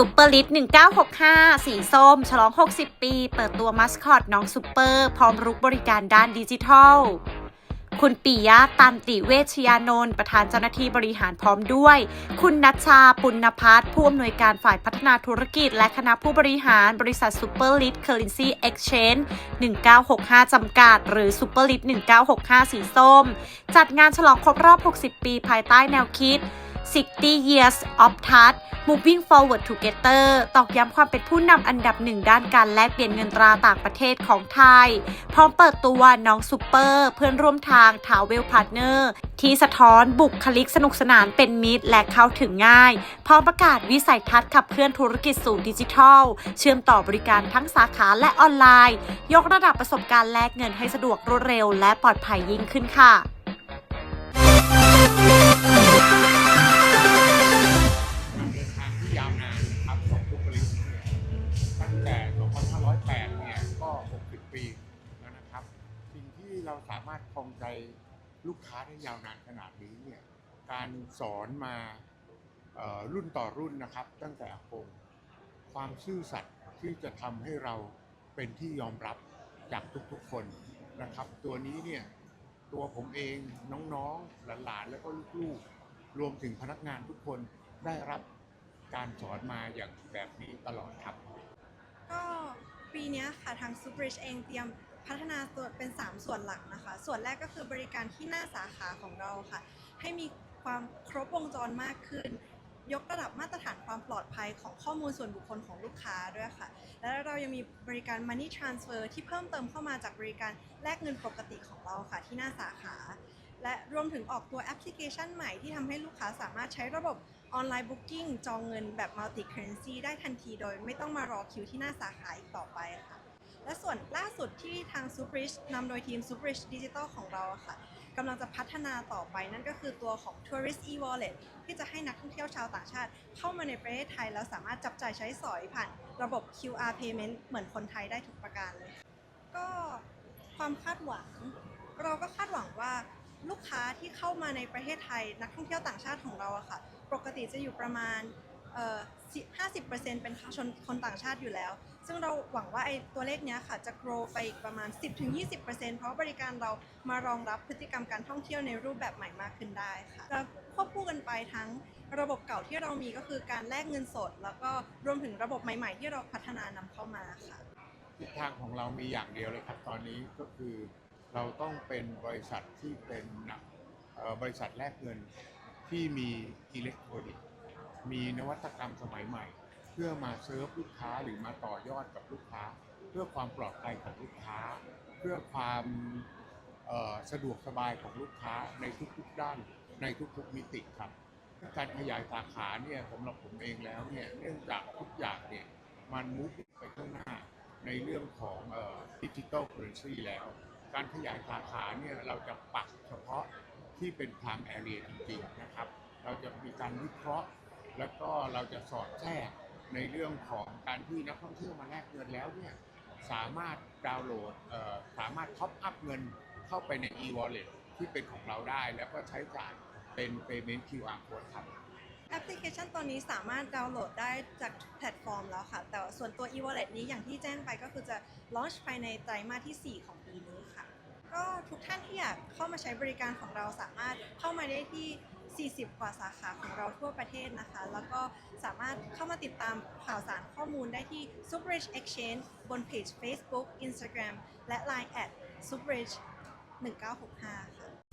ซูเปอร์ลิท1965 สีส้ม ฉลอง 60 ปี เปิดตัวมัสคอตน้องซูเปอร์ พร้อมรุกบริการด้านดิจิทัล คุณปิยะตันติเวชยานนท์ประธานเจ้าหน้าที่บริหารพร้อมด้วย คุณนัชชาปุณพัฒน์ผู้อำนวยการฝ่ายพัฒนาธุรกิจ และคณะผู้บริหารบริษัทซูเปอร์ลิทเคอร์เรนซีเอ็กชแนน1965 จำกัด หรือซูเปอร์ลิท1965 สีส้ม จัดงานฉลองครบรอบ 60 ปีภายใต้แนวคิด 60 years of touch moving forward together ตอกย้ำความเป็นผู้นำอันดับหนึ่งด้านการแลกเปลี่ยนเงินตราต่างประเทศของไทย พร้อมเปิดตัวน้องซูเปอร์ เพื่อนร่วมทางทาวเวลพาร์ทเนอร์ที่สะท้อนบุคลิกสนุกสนานเป็นมิตรและเข้าถึงง่าย พร้อมประกาศวิสัยทัศน์ขับเคลื่อนธุรกิจสู่ดิจิทัล เชื่อมต่อบริการทั้งสาขาและออนไลน์ ยกระดับประสบการณ์แลกเงินให้สะดวกรวดเร็ว และปลอดภัยยิ่งขึ้นค่ะ เราสามารถครองใจลูกค้าได้ยาวนานขนาดนี้เนี่ยการสอนมารุ่นต่อรุ่นนะครับ ตั้งแต่อากงความซื่อสัตย์ที่จะทำให้เราเป็นที่ยอมรับจากทุกๆคนนะครับ ตัวนี้เนี่ยตัวผมเองน้องๆหลานๆแล้วก็ลูกๆ รวมถึงพนักงานทุกคนได้รับการสอนมาอย่างแบบนี้ตลอดครับ ก็ปีนี้ค่ะทาง s u p r i c h เองเตรียม พัฒนาตัวเป็น 3 ส่วนหลักนะคะ ส่วนแรกก็คือบริการที่หน้าสาขาของเราค่ะ ให้มีความครบวงจรมากขึ้น ยกระดับมาตรฐานความปลอดภัยของข้อมูลส่วนบุคคลของลูกค้าด้วยค่ะ และเรายังมีบริการ Money Transfer ที่เพิ่มเติมเข้ามาจากบริการแลกเงินปกติของเราค่ะ ที่หน้าสาขา และรวมถึงออกตัวแอปพลิเคชันใหม่ที่ทำให้ลูกค้าสามารถใช้ระบบออนไลน์บุ๊กิ้งจองเงินแบบ multi currency ได้ทันทีโดย ไม่ต้องมารอคิวที่หน้าสาขาอีกต่อไปค่ะ และส่วนล่าสุด ที่ทาง s u p r i c h นำโดยทีม s u p r i c h Digital ของเราอะค่ะกำลังจะพัฒนาต่อไปนั่นก็คือตัวของ Tourist e-wallet ที่จะให้นักท่องเที่ยวชาวต่างชาติ เข้ามาในประเทศไทย แล้วสามารถจับจ่ายใช้สอยผ่านระบบ QR payment เหมือนคนไทยได้ทุกประการเลย ก็ความคาดหวัง เราก็คาดหวังว่าลูกค้าที่เข้ามาในประเทศไทย นักท่องเที่ยวต่างชาติของเราอะค่ะ ปกติจะอยู่ประมาณ 50%เป็นชนคนต่างชาติอยู่แล้ว ซึ่งเราหวังว่าไอ้ตัวเลขเนี้ยค่ะจะ grow ไปอีกประมาณ 10-20%เพราะบริการเรามารองรับพฤติกรรมการท่องเที่ยวในรูปแบบใหม่มากขึ้นได้ค่ะจะควบคู่กันไปทั้งระบบเก่าที่เรามีก็คือการแลกเงินสด แล้วก็รวมถึงระบบใหม่ ๆ ที่เราพัฒนานำเข้ามาค่ะทิศทางของเรามีอย่างเดียวเลยครับตอนนี้ก็คือเราต้องเป็นบริษัทที่เป็นบริษัทแลกเงินที่มีอิเล็กทรอนิกส์ มีนวัตกรรมสมัยใหม่ เพื่อมาเซิร์ฟลูกค้าหรือมาต่อยอดกับลูกค้า เพื่อความปลอดภัยของลูกค้า เพื่อความสะดวกสบายของลูกค้าในทุกๆด้านในทุกๆมิติครับ การขยายสาขาเนี่ยสำหรับผมเองแล้วเนี่ยเนื่องจากทุกอย่างเนี่ยมันมุกไปข้างหน้าในเรื่องของดิจิ t a ลเคอร์เรนซีแล้ว การขยายสาขาเนี่ยเราจะปักเฉพาะที่เป็นทางแอเรียจริงๆนะครับ เราจะมีการวิเคราะห์ แล้วก็เราจะสอดแทรกในเรื่องของการที่นักท่องเที่ยวมาแลกเงินแล้วเนี่ยสามารถดาวน์โหลดสามารถท็อปอัพเงินเข้าไปใน e-wallet ที่เป็นของเราได้ แล้วก็ใช้จ่ายเป็น payment QR code ครับแอปพลิเคชันตอนนี้สามารถดาวน์โหลดได้จากแพลตฟอร์มแล้วค่ะ แต่ส่วนตัว e-wallet นี้อย่างที่แจ้งไปก็คือจะ launch ภายในไตรมาสที่ 4 ของปีนี้ค่ะ ก็ทุกท่านที่อยากเข้ามาใช้บริการของเราสามารถเข้ามาได้ที่ 40 กว่าสาขาของเราทั่วประเทศนะคะ แล้วก็สามารถเข้ามาติดตามข่าวสารข้อมูลได้ที่ Superage Exchange บนเพจ Facebook Instagram และ Line at Superage 1965 ค่ะ